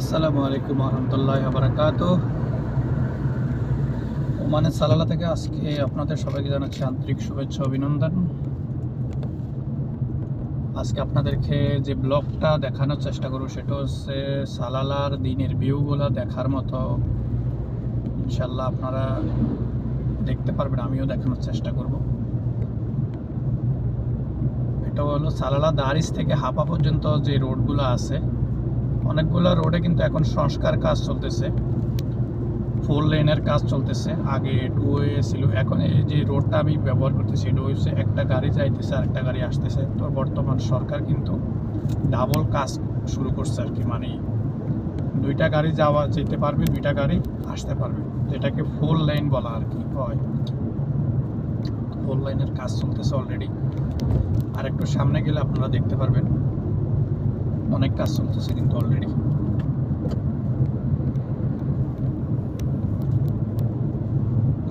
আসসালামু আলাইকুম রহমতুল্লাহ বারাকাত ওমানের সালালা থেকে আজকে আপনাদের সবাইকে জানাচ্ছি আন্তরিক শুভেচ্ছা, অভিনন্দন। আজকে আপনাদেরকে যে ব্লগটা দেখানোর চেষ্টা করব সেটা হচ্ছে সালালার দিনের ভিউগুলো দেখার মতো। ইনশাল্লাহ আপনারা দেখতে পারবেন, আমিও দেখানোর চেষ্টা করব। এটা হলো সালালা দারিস থেকে হাপা পর্যন্ত যে রোডগুলো আছে অনেকগুলো রোডে কিন্তু এখন সংস্কার কাজ চলতেছে। ফোর লেনের কাজ চলতেছে। আগে টু ওয়ে ছিল, এখন এই যে রোডটা আমি ব্যবহার করতেছি এটা হচ্ছে একটা গাড়ি যাইতেছে আর একটা গাড়ি আসতেছে। তো বর্তমান সরকার কিন্তু ডাবল কাজ শুরু করছে আর কি মানে দুইটা গাড়ি যাওয়া, যেতে পারবে, দুইটা গাড়ি আসতে পারবে, যেটাকে ফোর লাইন বলা আর কি হয়। ফোর লাইনের কাজ চলতেছে অলরেডি আর একটু সামনে গেলে আপনারা দেখতে পারবেন। অনেক কাজ চলতেছে কিন্তু অলরেডি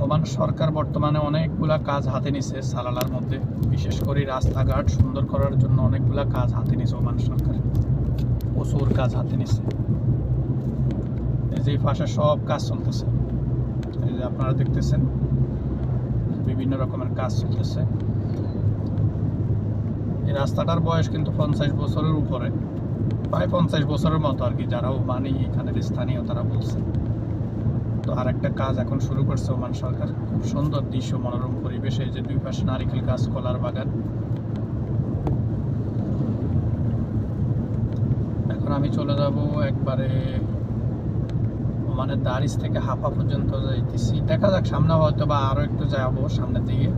ওমান সরকার বর্তমানে অনেকগুলা কাজ হাতে নিছে সালালার মধ্যে। বিশেষ করে রাস্তাঘাট সুন্দর করার জন্য অনেকগুলা কাজ হাতে নিছে ওমান সরকার। প্রচুর কাজ হাতে নিছে। এই যে পাশে সব কাজ চলতেছে। আপনারা দেখতেছেন, বিভিন্ন রকমের কাজ চলতেছে। এই রাস্তাটার বয়স কিন্তু পঞ্চাশ বছরের উপরে। প্রায় পঞ্চাশ বছরের মতো আর কি যারা ওমানি, এখানের স্থানীয় তারা বলছে। তো আর একটা কাজ এখন শুরু করছে ওমান সরকার। খুব সুন্দর দৃশ্য, মনোরম পরিবেশে যে দুই পাশে নারিকেল গাছ, কলার বাগান। এখন আমি চলে যাব একবারে ওমানের দারিস থেকে হাফা পর্যন্ত যাইতেছি। দেখা যাক, সামনে হয়তো বা আরও একটু যাব সামনের দিকে।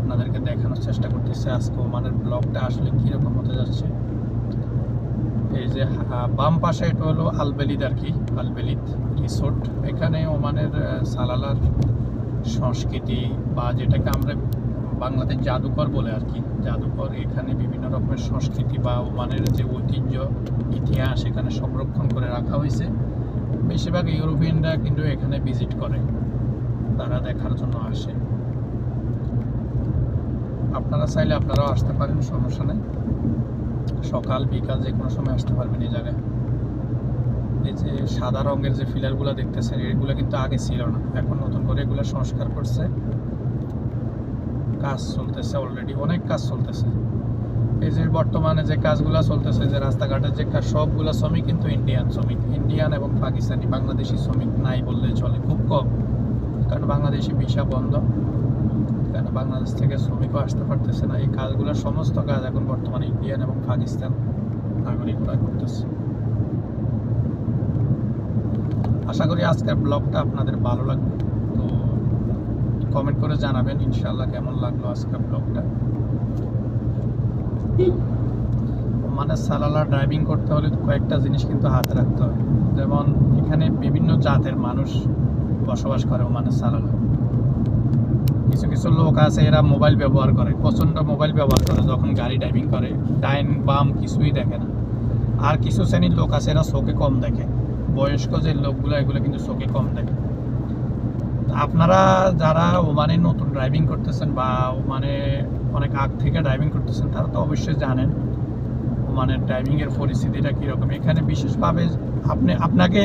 আপনাদেরকে দেখানোর চেষ্টা করতেছি আজকে ওমানের ব্লগটা আসলে কীরকম হতে যাচ্ছে। এই যে বাম পাশে এটা হলো আলবেলিদ আর কি, আলবেলিদ রিসোর্ট। এখানে ওমানের সালালার সংস্কৃতি বা যেটাকে আমরা বাংলাদেশ জাদুকর বলে আর কি, জাদুকর। এখানে বিভিন্ন রকমের সংস্কৃতি বা ওমানের যে ঐতিহ্য, ইতিহাস এখানে সংরক্ষণ করে রাখা হয়েছে। বেশিরভাগ ইউরোপিয়ানরা কিন্তু এখানে ভিজিট করে, তারা দেখার জন্য আসে। আপনারা চাইলে আপনারাও আসতে পারেন, সমস্যা নেই। সকাল, বিকাল যে কোনো সময় আসতে পারবেন এই জায়গায়। এই যে সাদা রঙের যে ফিলারগুলো দেখতেছেন, এগুলো কিন্তু আগে ছিল না। এখন নতুন করে এগুলো সংস্কার করছে। কাজ চলতেছে অলরেডি অনেক কাজ চলতেছে। এই যে বর্তমানে যে কাজগুলো চলতেছে, যে রাস্তাঘাটের যে কাজ, সবগুলো শ্রমিক কিন্তু ইন্ডিয়ান শ্রমিক। ইন্ডিয়ান এবং পাকিস্তানি বাংলাদেশি শ্রমিক নাই বললে চলে, খুব কম। কারণ বাংলাদেশি ভিসা বন্ধ। কারণ বাংলাদেশ থেকে শ্রমিকও আসতে পারতেছে না? এই কাজগুলো সমস্ত কাজ এখন বর্তমানে ইন্ডিয়ান এবং পাকিস্তান নাগরিকরা করতেছে। আশা করি আজকের ব্লগটা আপনাদের ভালো লাগবে। তো কমেন্ট করে জানাবেন ইনশাল্লাহ কেমন লাগল আজকের ব্লগটা। মানে সালালা ড্রাইভিং করতে হলে কয়েকটা জিনিস কিন্তু হাতে রাখতে হয় যেমন এখানে বিভিন্ন জাতের মানুষ বসবাস করে মানে সালালা। কিছু কিছু লোক আছে, এরা মোবাইল ব্যবহার করে, প্রচণ্ড মোবাইল ব্যবহার করে, যখন গাড়ি ড্রাইভিং করে ডাইন বাম কিছুই দেখে না। আর কিছু শ্রেণির লোক আছে, এরা চোখে কম দেখে। বয়স্ক যে লোকগুলো, এগুলো কিন্তু চোখে কম দেখে। আপনারা যারা ওমানে নতুন ড্রাইভিং করতেছেন বা ওমানে অনেক আগ থেকে ড্রাইভিং করতেছেন, তারা তো অবশ্যই জানেন ওমানের ড্রাইভিংয়ের পরিস্থিতিটা কীরকম। এখানে বিশেষভাবে আপনি, আপনাকে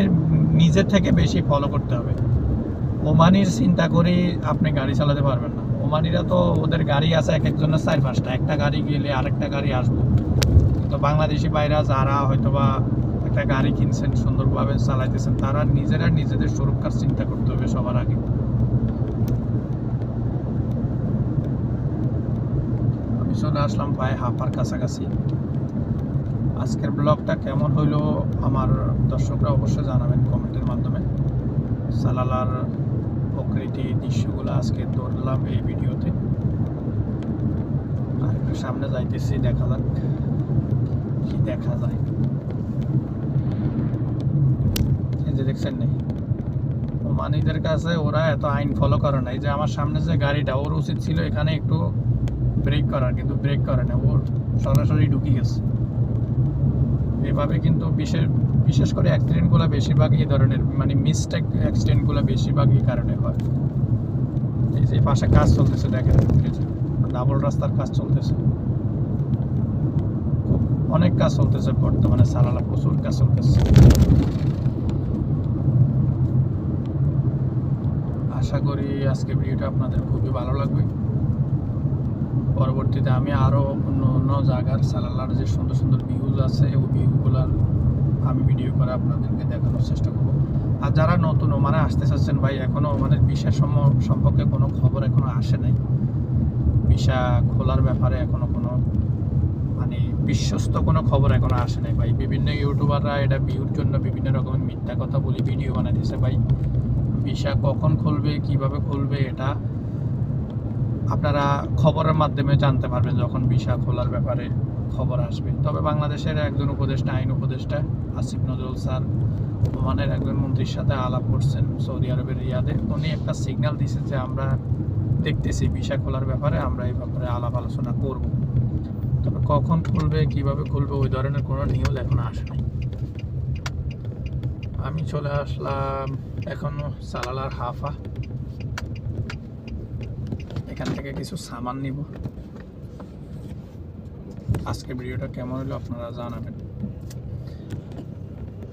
নিজের থেকে বেশি ফলো করতে হবে। ওমানির চিন্তা করে আপনি গাড়ি চালাতে পারবেন না। ওমানিরা তো ওদের গাড়ি আছে এক একজনের চার পাঁচটা। একটা গাড়ি গেলে আরেকটা গাড়ি আসব। তো বাংলাদেশি বাইরা যারা হয়তোবা একটা গাড়ি কিনছেন, সুন্দরভাবে চালাইতেছেন, তারা নিজেরা নিজেদের সুরক্ষার চিন্তা করতে হবে সবার আগে। আমি চলে আসলাম প্রায় হাফার কাছাকাছি। আজকের ব্লগটা কেমন হইল আমার দর্শকরা অবশ্যই জানাবেন কমেন্টের মাধ্যমে। সালালার প্রকৃতি দৃশ্যগুলো আজকে ধরলাম এই ভিডিওতে। আর একটু সামনে যাইতেছি, দেখা যাক কি দেখা যায়। যে দেখছেন নেই ওমানিদের কাছে ওরা এত আইন ফলো করে না এই যে আমার সামনে যে গাড়িটা, ওর উচিত ছিল এখানে একটু ব্রেক করার, কিন্তু ব্রেক করে না ওর সরাসরি ঢুকে গেছে। এভাবে কিন্তু বিশেষ বিশেষ করে অ্যাক্সিডেন্টগুলো বেশিরভাগ এই ধরনের মানে মিসটেক অ্যাক্সিডেন্টগুলো বেশিরভাগ এই কারণে হয়। এই যে পাশে কাজ চলতেছে, দেখেন ডাবল রাস্তার কাজ চলতেছে। অনেক কাজ চলতেছে বর্তমানে সালালা প্রচুর কাজ চলতেছে। আশা করি আজকে ভিডিওটা আপনাদের খুবই ভালো লাগবে। পরবর্তীতে আমি আরও অন্য অন্য জায়গার সালালার যে সুন্দর সুন্দর ভিউজ আছে ওই ভিউগুলার আমি ভিডিও করে আপনাদেরকে দেখানোর চেষ্টা করব। আর যারা নতুন ওমানে আসতে চাচ্ছেন ভাই এখনও ওমানের বিষয় সম্পর্কে কোনো খবর এখনও আসে নাই। ভিসা খোলার ব্যাপারে এখনও কোনো মানে বিশ্বস্ত কোনো খবর এখনও আসে নাই ভাই। বিভিন্ন ইউটিউবাররা এটা ভিউর জন্য বিভিন্ন রকমের মিথ্যা কথা বলি ভিডিও বানাইতেছে ভাই। ভিসা কখন খুলবে, কীভাবে খুলবে, এটা আপনারা খবরের মাধ্যমে জানতে পারবেন যখন ভিসা খোলার ব্যাপারে খবর আসবে। তবে বাংলাদেশের একজন উপদেষ্টা, আইন উপদেষ্টা আসিফ নজরুল স্যার ওমানের একজন মন্ত্রীর সাথে আলাপ করছেন সৌদি আরবের রিয়াদে। উনি একটা সিগন্যাল দিয়েছে যে আমরা দেখতেছি ভিসা খোলার ব্যাপারে, আমরা এই ব্যাপারে আলাপ আলোচনা করব। তবে কখন খুলবে, কীভাবে খুলবে, ওই ধরনের কোনো নিউজ এখন আসে নাই। আমি চলে আসলাম এখনও সালালার হাফা। এখান থেকে কিছু সামান নিব। আজকে ভিডিওটা কেমন হলো আপনারা জানাবেন।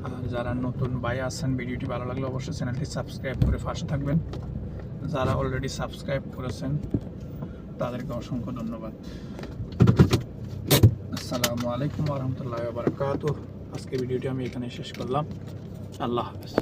আর যারা নতুন ভাই আছেন, ভিডিওটি ভালো লাগলে অবশ্যই চ্যানেলটি সাবস্ক্রাইব করে ফার্স্ট থাকবেন। যারা অলরেডি সাবস্ক্রাইব করেছেন, তাদেরকে অসংখ্য ধন্যবাদ। আসসালামু আলাইকুম রহমতুল্লাহ বারকাত আজকে ভিডিওটি আমি এখানে শেষ করলাম। আল্লাহ হাফেজ।